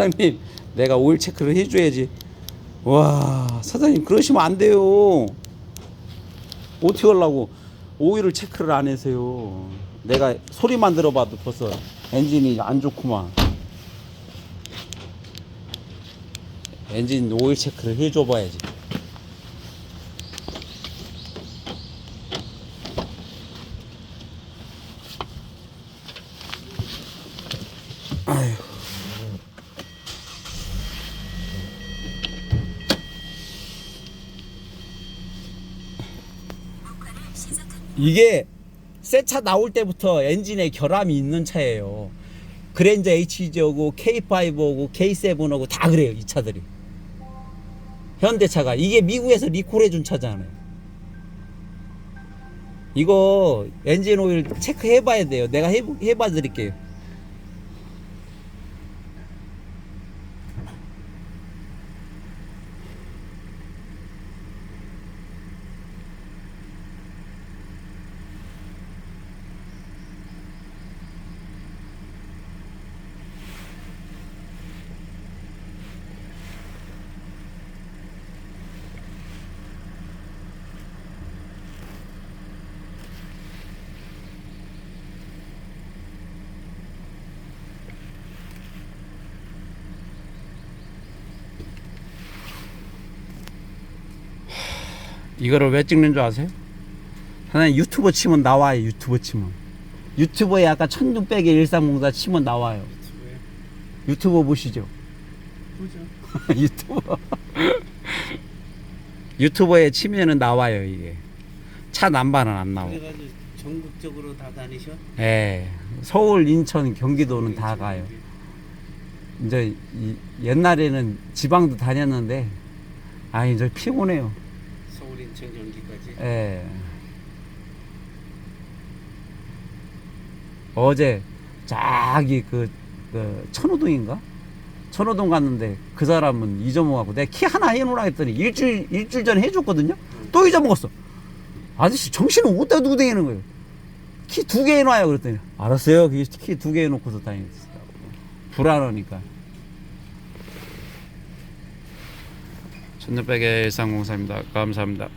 사장님 내가 오일 체크를 해줘야지. 와 사장님 그러시면 안 돼요. 어떻게 하려고? 오일을 체크를 안 해서요. 내가 소리만 들어봐도 벌써 엔진이 안 좋구만. 엔진 오일 체크를 해줘 봐야지 이게 새 차 나올 때부터 엔진에 결함이 있는 차예요. 그랜저 HG하고 K5하고 K7하고 다 그래요. 이 차들이. 현대차가 이게 미국에서 리콜해 준 차잖아요. 이거 엔진 오일 체크해 봐야 돼요. 내가 해, 해봐 드릴게요. 이거를 왜 찍는 줄 아세요? 하나님 유튜브 치면 나와요. 유튜브 치면. 유튜브에 아까 1600의 일상봉사 치면 나와요. 유튜브 보시죠. 보죠. 유튜브. 유튜브에 치면은 나와요, 이게. 차 남반은 안 나오고. 그래가지고 전국적으로 다 다니셔? 예. 서울, 인천, 경기도는 다 가요. 이제 이 옛날에는 지방도 다녔는데 아 이제 피곤해요. 경기까지. 예. 어제 저기 그, 그 천호동인가? 천호동 갔는데 그 사람은 잊어먹고 내가 키 하나 해놓으라 했더니 일주일 일주일 전에 해줬거든요. 또 잊어먹었어. 아저씨 정신은 어디다 두고 다니는 거예요? 키 두 개 해놔요 그랬더니 알았어요. 키 두 개 해놓고서 다니겠어요. 불안하니까. 1600의 일상공사입니다. 감사합니다.